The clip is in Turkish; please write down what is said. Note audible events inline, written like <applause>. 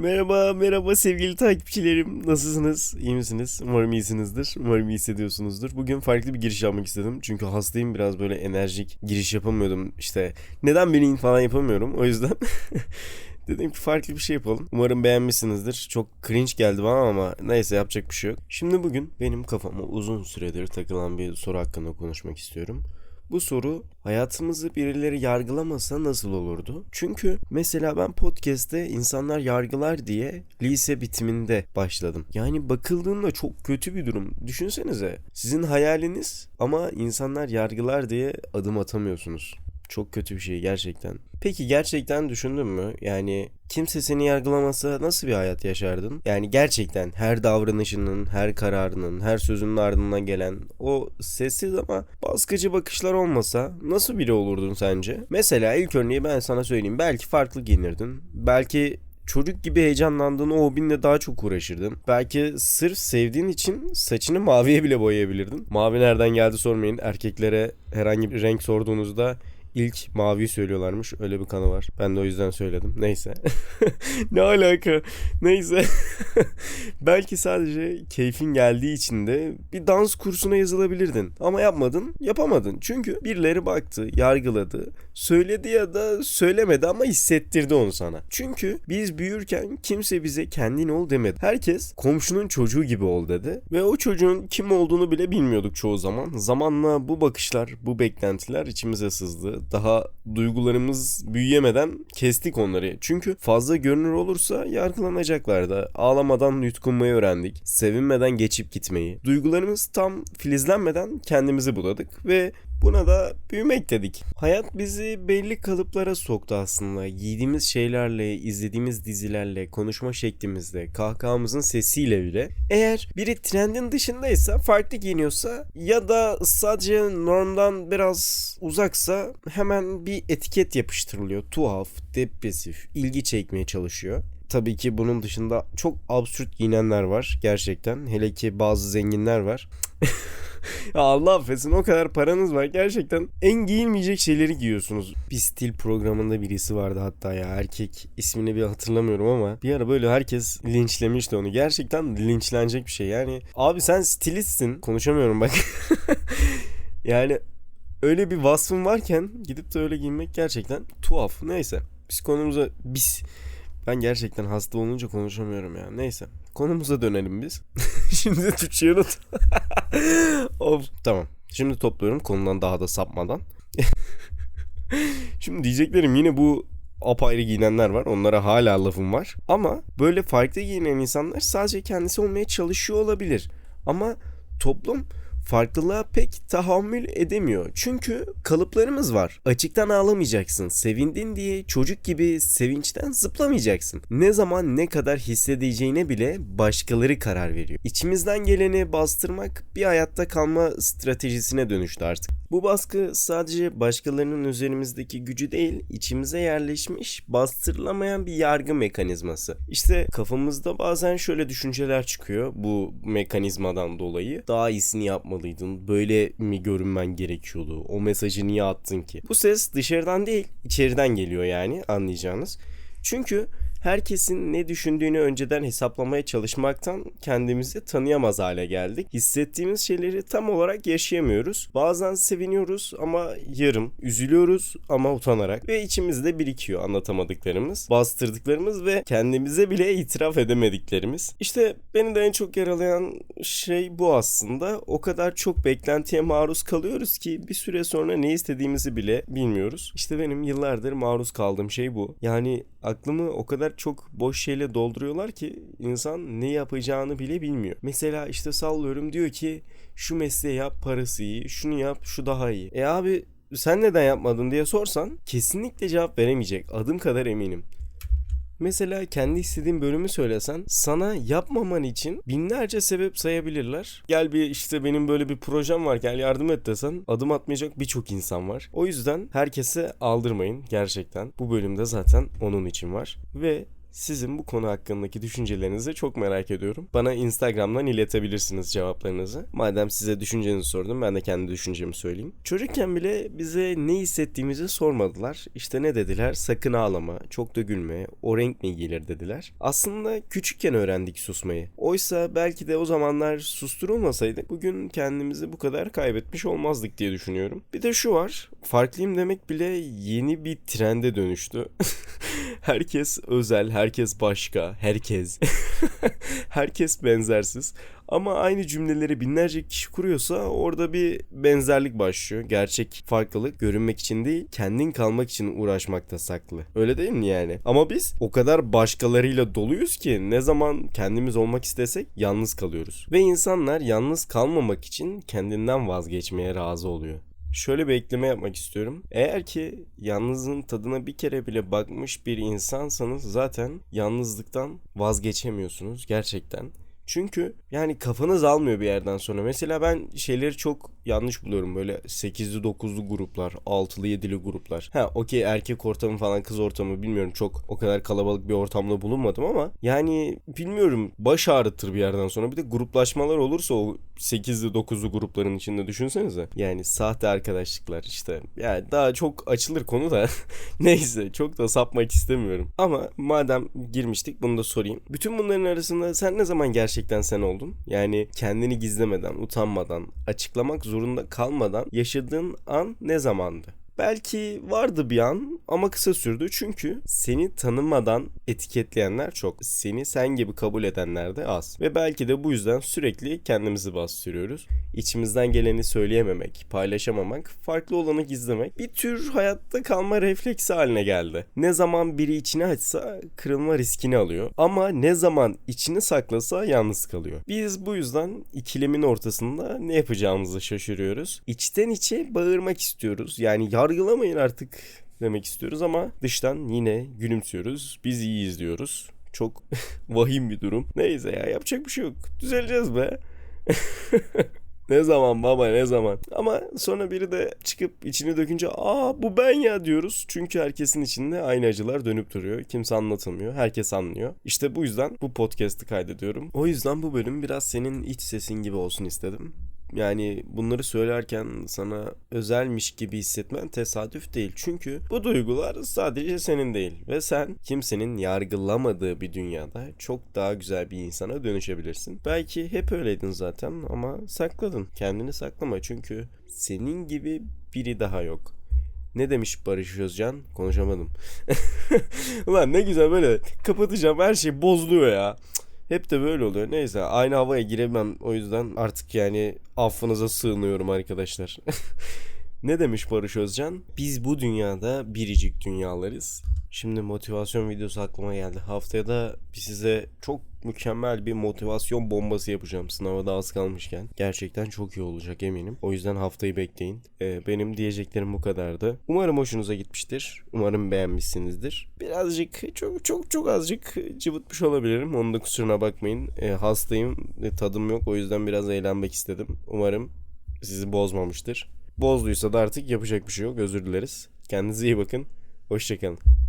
Merhaba, merhaba sevgili takipçilerim. Nasılsınız? İyi misiniz? Umarım iyisinizdir. Umarım iyi hissediyorsunuzdur. Bugün farklı bir giriş yapmak istedim. Çünkü hastayım biraz böyle enerjik giriş yapamıyordum. İşte neden beni falan yapamıyorum. O yüzden <laughs> dedim ki farklı bir şey yapalım. Umarım beğenmişsinizdir. Çok cringe geldi bana ama neyse yapacak bir şey yok. Şimdi bugün benim kafama uzun süredir takılan bir soru hakkında konuşmak istiyorum. Bu soru hayatımızı birileri yargılamasa nasıl olurdu? Çünkü mesela ben podcast'te insanlar yargılar diye lise bitiminde başladım. Yani bakıldığında çok kötü bir durum. Düşünsenize sizin hayaliniz ama insanlar yargılar diye adım atamıyorsunuz. Çok kötü bir şey gerçekten. Peki gerçekten düşündün mü? Yani kimse seni yargılamasa nasıl bir hayat yaşardın? Yani gerçekten her davranışının, her kararının, her sözünün ardından gelen o sessiz ama baskıcı bakışlar olmasa nasıl biri olurdun sence? Mesela ilk örneği ben sana söyleyeyim. Belki farklı giyinirdin. Belki çocuk gibi heyecanlandığın o hobinle daha çok uğraşırdın. Belki sırf sevdiğin için saçını maviye bile boyayabilirdin. Mavi nereden geldi sormayın. Erkeklere herhangi bir renk sorduğunuzda ilk mavi söylüyorlarmış. Öyle bir kanı var. Ben de o yüzden söyledim. Neyse. <laughs> ne alaka? Neyse. <laughs> Belki sadece keyfin geldiği için de bir dans kursuna yazılabilirdin. Ama yapmadın, yapamadın. Çünkü birileri baktı, yargıladı, söyledi ya da söylemedi ama hissettirdi onu sana. Çünkü biz büyürken kimse bize kendin ol demedi. Herkes komşunun çocuğu gibi ol dedi. Ve o çocuğun kim olduğunu bile bilmiyorduk çoğu zaman. Zamanla bu bakışlar, bu beklentiler içimize sızdı. Daha duygularımız büyüyemeden kestik onları. Çünkü fazla görünür olursa yargılanacaklardı. Ağlamadan yutkunmayı öğrendik. Sevinmeden geçip gitmeyi. Duygularımız tam filizlenmeden kendimizi buladık ve Buna da büyümek dedik. Hayat bizi belli kalıplara soktu aslında. Giydiğimiz şeylerle, izlediğimiz dizilerle, konuşma şeklimizle, kahkahamızın sesiyle bile. Eğer biri trendin dışındaysa, farklı giyiniyorsa ya da sadece normdan biraz uzaksa hemen bir etiket yapıştırılıyor. Tuhaf, depresif, ilgi çekmeye çalışıyor tabii ki bunun dışında çok absürt giyinenler var gerçekten. Hele ki bazı zenginler var. <laughs> <laughs> ya Allah affetsin o kadar paranız var. Gerçekten en giyilmeyecek şeyleri giyiyorsunuz. Bir stil programında birisi vardı hatta ya erkek ismini bir hatırlamıyorum ama bir ara böyle herkes linçlemişti onu. Gerçekten linçlenecek bir şey. Yani abi sen stilistsin. Konuşamıyorum bak. <laughs> yani öyle bir vasfın varken gidip de öyle giyinmek gerçekten tuhaf. Neyse biz konumuza biz ben gerçekten hasta olunca konuşamıyorum ya. Neyse. Konumuza dönelim biz. <laughs> Şimdi Türkçe'yi unut. <laughs> of. Tamam. Şimdi topluyorum konudan daha da sapmadan. <laughs> Şimdi diyeceklerim yine bu apayrı giyinenler var. Onlara hala lafım var. Ama böyle farklı giyinen insanlar sadece kendisi olmaya çalışıyor olabilir. Ama toplum farklılığa pek tahammül edemiyor. Çünkü kalıplarımız var. Açıktan ağlamayacaksın. Sevindin diye çocuk gibi sevinçten zıplamayacaksın. Ne zaman ne kadar hissedeceğine bile başkaları karar veriyor. İçimizden geleni bastırmak bir hayatta kalma stratejisine dönüştü artık. Bu baskı sadece başkalarının üzerimizdeki gücü değil, içimize yerleşmiş, bastırılamayan bir yargı mekanizması. İşte kafamızda bazen şöyle düşünceler çıkıyor bu mekanizmadan dolayı. Daha iyisini yapmalıydın, böyle mi görünmen gerekiyordu, o mesajı niye attın ki? Bu ses dışarıdan değil, içeriden geliyor yani anlayacağınız. Çünkü herkesin ne düşündüğünü önceden hesaplamaya çalışmaktan kendimizi tanıyamaz hale geldik. Hissettiğimiz şeyleri tam olarak yaşayamıyoruz. Bazen seviniyoruz ama yarım, üzülüyoruz ama utanarak ve içimizde birikiyor anlatamadıklarımız, bastırdıklarımız ve kendimize bile itiraf edemediklerimiz. İşte beni de en çok yaralayan şey bu aslında. O kadar çok beklentiye maruz kalıyoruz ki bir süre sonra ne istediğimizi bile bilmiyoruz. İşte benim yıllardır maruz kaldığım şey bu. Yani aklımı o kadar çok boş şeyle dolduruyorlar ki insan ne yapacağını bile bilmiyor. Mesela işte sallıyorum diyor ki şu mesleği yap parası iyi, şunu yap şu daha iyi. E abi sen neden yapmadın diye sorsan kesinlikle cevap veremeyecek. Adım kadar eminim. Mesela kendi istediğin bölümü söylesen sana yapmaman için binlerce sebep sayabilirler. Gel bir işte benim böyle bir projem var gel yardım et desen adım atmayacak birçok insan var. O yüzden herkese aldırmayın gerçekten. Bu bölümde zaten onun için var. Ve Sizin bu konu hakkındaki düşüncelerinizi çok merak ediyorum. Bana Instagram'dan iletebilirsiniz cevaplarınızı. Madem size düşüncenizi sordum ben de kendi düşüncemi söyleyeyim. Çocukken bile bize ne hissettiğimizi sormadılar. İşte ne dediler? Sakın ağlama, çok da gülme, o renk mi giyilir dediler. Aslında küçükken öğrendik susmayı. Oysa belki de o zamanlar susturulmasaydık bugün kendimizi bu kadar kaybetmiş olmazdık diye düşünüyorum. Bir de şu var, farklıyım demek bile yeni bir trende dönüştü. <laughs> herkes özel, herkes başka, herkes. <laughs> herkes benzersiz. Ama aynı cümleleri binlerce kişi kuruyorsa orada bir benzerlik başlıyor. Gerçek farklılık görünmek için değil, kendin kalmak için uğraşmakta saklı. Öyle değil mi yani? Ama biz o kadar başkalarıyla doluyuz ki ne zaman kendimiz olmak istesek yalnız kalıyoruz. Ve insanlar yalnız kalmamak için kendinden vazgeçmeye razı oluyor. Şöyle bir ekleme yapmak istiyorum. Eğer ki yalnızlığın tadına bir kere bile bakmış bir insansanız zaten yalnızlıktan vazgeçemiyorsunuz gerçekten. Çünkü yani kafanız almıyor bir yerden sonra. Mesela ben şeyleri çok yanlış buluyorum. Böyle 8'li 9'lu gruplar, 6'lı 7'li gruplar. Ha okey erkek ortamı falan kız ortamı bilmiyorum. Çok o kadar kalabalık bir ortamda bulunmadım ama yani bilmiyorum baş ağrıtır bir yerden sonra. Bir de gruplaşmalar olursa o 8'li 9'lu grupların içinde düşünsenize. Yani sahte arkadaşlıklar işte. Yani daha çok açılır konu da. <laughs> Neyse çok da sapmak istemiyorum. Ama madem girmiştik bunu da sorayım. Bütün bunların arasında sen ne zaman gerçekten sen oldun? Yani kendini gizlemeden, utanmadan, açıklamak zorunda kalmadan yaşadığın an ne zamandı? Belki vardı bir an ama kısa sürdü çünkü seni tanımadan etiketleyenler çok. Seni sen gibi kabul edenler de az. Ve belki de bu yüzden sürekli kendimizi bastırıyoruz. İçimizden geleni söyleyememek, paylaşamamak, farklı olanı gizlemek bir tür hayatta kalma refleksi haline geldi. Ne zaman biri içini açsa kırılma riskini alıyor. Ama ne zaman içini saklasa yalnız kalıyor. Biz bu yüzden ikilemin ortasında ne yapacağımızı şaşırıyoruz. İçten içe bağırmak istiyoruz. Yani yargılamayın artık demek istiyoruz ama dıştan yine gülümsüyoruz. Biz iyiyiz diyoruz. Çok <laughs> vahim bir durum. Neyse ya yapacak bir şey yok. Düzeleceğiz be. <laughs> ne zaman baba ne zaman. Ama sonra biri de çıkıp içini dökünce aa bu ben ya diyoruz. Çünkü herkesin içinde aynı acılar dönüp duruyor. Kimse anlatılmıyor. Herkes anlıyor. İşte bu yüzden bu podcast'ı kaydediyorum. O yüzden bu bölüm biraz senin iç sesin gibi olsun istedim. Yani bunları söylerken sana özelmiş gibi hissetmen tesadüf değil. Çünkü bu duygular sadece senin değil. Ve sen kimsenin yargılamadığı bir dünyada çok daha güzel bir insana dönüşebilirsin. Belki hep öyleydin zaten ama sakladın. Kendini saklama çünkü senin gibi biri daha yok. Ne demiş Barış Özcan? Konuşamadım. <laughs> Ulan ne güzel böyle kapatacağım her şey bozuluyor ya. Hep de böyle oluyor. Neyse aynı havaya giremem. O yüzden artık yani affınıza sığınıyorum arkadaşlar. <laughs> ne demiş Barış Özcan? Biz bu dünyada biricik dünyalarız. Şimdi motivasyon videosu aklıma geldi. Haftaya da size çok mükemmel bir motivasyon bombası yapacağım sınava da az kalmışken. Gerçekten çok iyi olacak eminim. O yüzden haftayı bekleyin. Ee, benim diyeceklerim bu kadardı. Umarım hoşunuza gitmiştir. Umarım beğenmişsinizdir. Birazcık çok çok çok azıcık cıvıtmış olabilirim. Onun da kusuruna bakmayın. Ee, hastayım. Tadım yok. O yüzden biraz eğlenmek istedim. Umarım sizi bozmamıştır. Bozduysa da artık yapacak bir şey yok. Özür dileriz. Kendinize iyi bakın. Hoşçakalın.